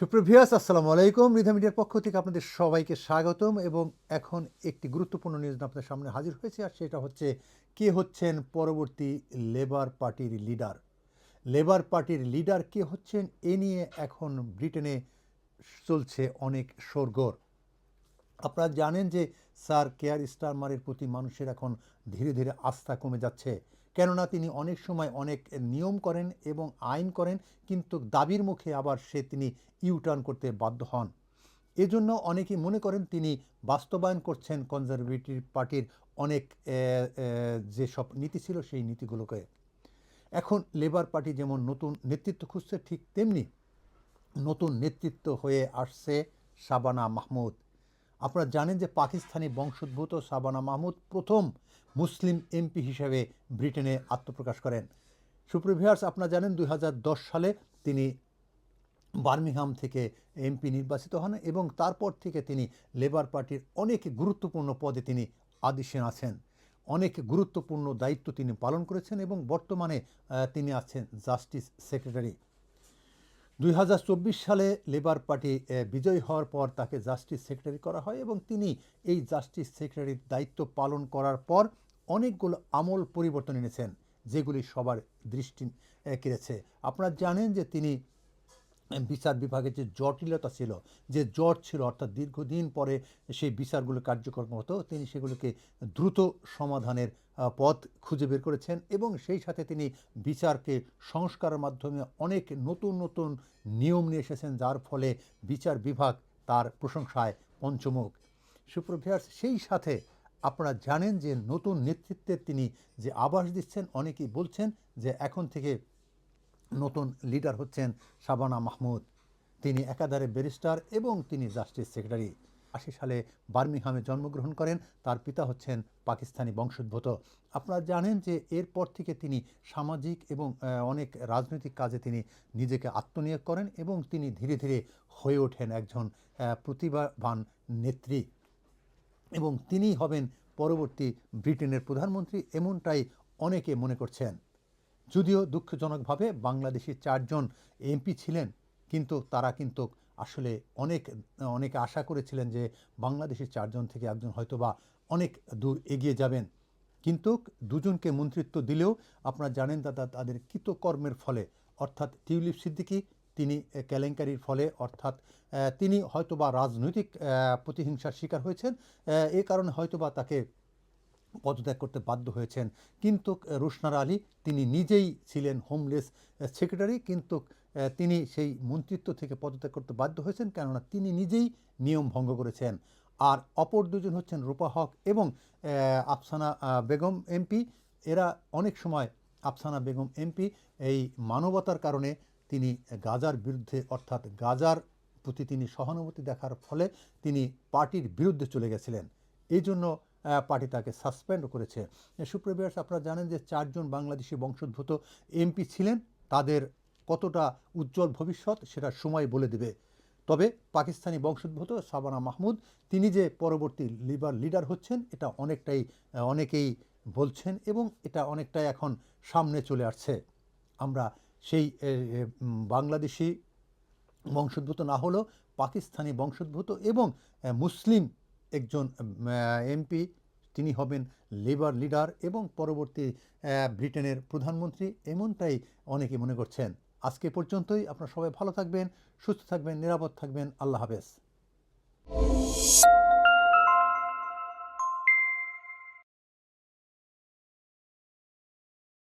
সুপ্রভিয়াস আসসালামু আলাইকুম। রিধা মিডিয়ার পক্ষ থেকে আপনাদের সবাইকে স্বাগতম এবং এখন একটি গুরুত্বপূর্ণ নিউজ আপনাদের সামনে হাজির হয়েছে, আর সেটা হচ্ছে কে হচ্ছেন পরবর্তী লেবার পার্টির লিডার লেবার পার্টির লিডার কে হচ্ছেন এ নিয়ে এখন ব্রিটেনে চলছে অনেক সরগোর। আপনারা জানেন যে স্যার কেয়ার স্টারমারের প্রতি মানুষের এখন ধীরে ধীরে আস্থা কমে যাচ্ছে। কেননা তিনি অনেক সময় অনেক নিয়ম করেন এবং আইন করেন, কিন্তু দাবির মুখে আবার সে তিনি ইউটার্ন করতে বাধ্য হন। এজন্য অনেকেই মনে করেন তিনি বাস্তবায়ন করছেন কনজারভেটিভ পার্টির অনেক যেসব নীতি ছিল সেই নীতিগুলোকে। এখন লেবার পার্টি যেমন নতুন নেতৃত্ব খুঁজছে, ঠিক তেমনি নতুন নেতৃত্ব হয়ে আসছে শাবানা মাহমুদ। আপনারা জানেন যে পাকিস্তানি বংশোদ্ভূত সাবানা মাহমুদ প্রথম মুসলিম এমপি হিসেবে ব্রিটেনে আত্মপ্রকাশ করেন। সুপ্রিভিয়ার্স আপনারা জানেন দু হাজার দশ সালে তিনি বার্মিংহাম থেকে এমপি নির্বাচিত হন এবং তারপর থেকে তিনি লেবার পার্টির অনেক গুরুত্বপূর্ণ পদে তিনি আদিসেন আছেন। অনেক গুরুত্বপূর্ণ দায়িত্ব তিনি পালন করেছেন এবং বর্তমানে তিনি আছেন জাস্টিস সেক্রেটারি। দুই হাজার চব্বিশ সালে লেবার পার্টি বিজয়ী হওয়ার পর তাকে জাস্টিস সেক্রেটারি করা হয় এবং তিনি এই জাস্টিস সেক্রেটারির দায়িত্ব পালন করার পর অনেকগুলো আমল পরিবর্তন এনেছেন, যেগুলি সবার দৃষ্টি কেড়েছে। আপনারা জানেন যে তিনি বিচার বিভাগের যে জটিলতা ছিল, যে জট ছিল, অর্থাৎ দীর্ঘদিন পরে সেই বিচারগুলো কার্যকর হতো তিনি সেগুলোকে দ্রুত সমাধানের পথ খুঁজে বের করেছেন এবং সেই সাথে তিনি বিচারকে সংস্কারের মাধ্যমে অনেক নতুন নতুন নিয়ম নিয়ে এসেছেন, যার ফলে বিচার বিভাগ তার প্রশংসায় পঞ্চমুখ। সুপ্রভিয়ার্স সেই সাথে আপনারা জানেন যে নতুন নেতৃত্বের তিনি যে আভাস দিচ্ছেন, অনেকেই বলছেন যে এখন থেকে নতুন লিডার হচ্ছেন শাবানা মাহমুদ। তিনি একাধারে ব্যারিস্টার এবং তিনি জাস্টিস সেক্রেটারি। আশি সালে বার্মিংহামে জন্মগ্রহণ করেন। তার পিতা হচ্ছেন পাকিস্তানি বংশোদ্ভূত। আপনারা জানেন যে এরপর থেকে তিনি সামাজিক এবং অনেক রাজনৈতিক কাজে তিনি নিজেকে আত্মনিয়োগ করেন এবং তিনি ধীরে ধীরে হয়ে ওঠেন একজন প্রতিভাবান নেত্রী। এবং তিনিই হবেন পরবর্তী ব্রিটেনের প্রধানমন্ত্রী এমনটাই অনেকে মনে করছেন। যদিও দুঃখজনকভাবে বাংলাদেশি চারজন এমপি ছিলেন, কিন্তু তারা কিন্তু আসলে অনেক, অনেকে আশা করেছিলেন যে বাংলাদেশের চারজন থেকে একজন হয়তোবা অনেক দূর এগিয়ে যাবেন। কিন্তু দুজনকে মন্ত্রিত্ব দিলেও আপনারা জানেন দাদা, তাদের কৃতকর্মের ফলে, অর্থাৎ টিউলিপ সিদ্দিকী, তিনি কেলেঙ্কারির ফলে, অর্থাৎ তিনি হয়তোবা রাজনৈতিক প্রতিহিংসার শিকার হয়েছেন। এ কারণে হয়তোবা তাকে পদত্যাগ করতে বাধ্য হয়েছেন কিন্তু রোশনার আলী। তিনি নিজেই ছিলেন হোমলেস সেক্রেটারি কিন্তু তিনি সেই মন্ত্রিত্ব থেকে পদত্যাগ করতে বাধ্য হয়েছেন কেননা তিনি নিজেই নিয়ম ভঙ্গ করেছেন। আর অপর দুজন হচ্ছেন রূপা হক এবং আফসানা বেগম এমপি। এরা অনেক সময় আফসানা বেগম এমপি। এই মানবতার কারণে তিনি গাজার বিরুদ্ধে, অর্থাৎ গাজার প্রতি তিনি সহানুভূতি দেখার ফলে তিনি পার্টির বিরুদ্ধে চলে গেছিলেন। এই জন্য পার্টি তাকে সাসপেন্ড করেছে। সুপ্রিভিয়ার্স আপনারা জানেন যে চারজন বাংলাদেশি বংশোদ্ভূত এমপি ছিলেন। তাদের কতটা উজ্জ্বল ভবিষ্যৎ সেটা সময় বলে দেবে। তবে পাকিস্তানি বংশোদ্ভূত শাবানা মাহমুদ, তিনি যে পরবর্তী লিবার লিডার হচ্ছেন, এটা অনেকটাই, অনেকেই বলছেন এবং এটা অনেকটাই এখন সামনে চলে আসছে। আমরা সেই বাংলাদেশি বংশোদ্ভূত না হলেও পাকিস্তানি বংশোদ্ভূত এবং মুসলিম একজন এমপি, তিনি হবেন লেবার লিডার এবং পরবর্তী ব্রিটেনের প্রধানমন্ত্রী এমনটাই অনেকে মনে করছেন। আজকে পর্যন্তই, আপনারা সবাই ভালো থাকবেন, সুস্থ থাকবেন, নিরাপদ থাকবেন, আল্লাহ হাফেজ।